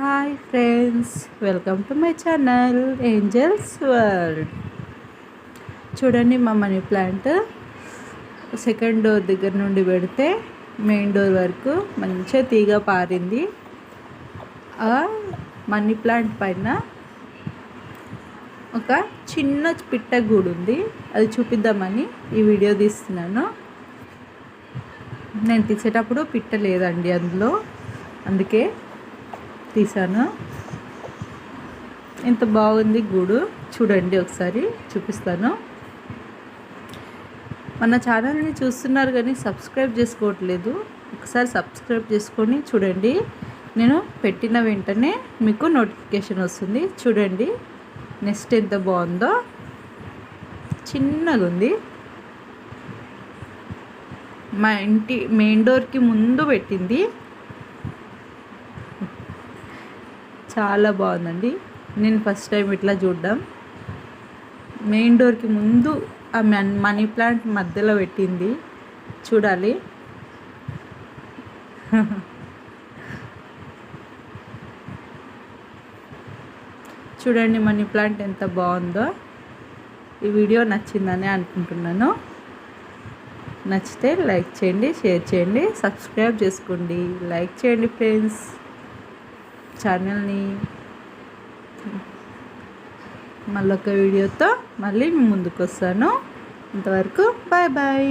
Hi friends welcome to my channel angels world. చూడండి మా money plant. Second door దగ్గర నుండి పెడితే మెయిన్ డోర్ వరకు మంచిగా తీగ పారింది. ఆ మనీ ప్లాంట్ పైన ఒక చిన్న పిట్ట గూడు ఉంది. అది చూపిద్దామని ఈ వీడియో తీస్తున్నాను. నేను తీసేటప్పుడు పిట్ట లేదండి అందులో. అందుకే తీసాను? ఎంత బాగుంది గూడు? చూడండి ఒకసారి చూపిస్తాను. మన ఛానల్ని చూస్తున్నారు కానీ సబ్స్క్రైబ్ చేసుకోవట్లేదు. ఒకసారి సబ్స్క్రైబ్ చేసుకొని చూడండి. నేను పెట్టిన వెంటనే మీకు నోటిఫికేషన్ వస్తుంది. చూడండి నెక్స్ట్ ఎంత బాగుందో. చిన్నగా ఉంది మా ఇంటి మెయిన్ డోర్కి ముందు పెట్టింది. చాలా బాగుందండి. నేను ఫస్ట్ టైం ఇట్లా చూడడం. మెయిన్ డోర్కి ముందు ఆ మనీ ప్లాంట్ మధ్యలో పెట్టింది. చూడాలి. చూడండి మనీ ప్లాంట్ ఎంత బాగుందో. ఈ వీడియో నచ్చిందని అనుకుంటున్నాను. నచ్చితే లైక్ చేయండి షేర్ చేయండి సబ్స్క్రైబ్ చేసుకోండి. లైక్ చేయండి ఫ్రెండ్స్. ఛానల్ని మళ్ళొక వీడియోతో మళ్ళీ ముందుకు వస్తాను ఇంతవరకు బాయ్ బాయ్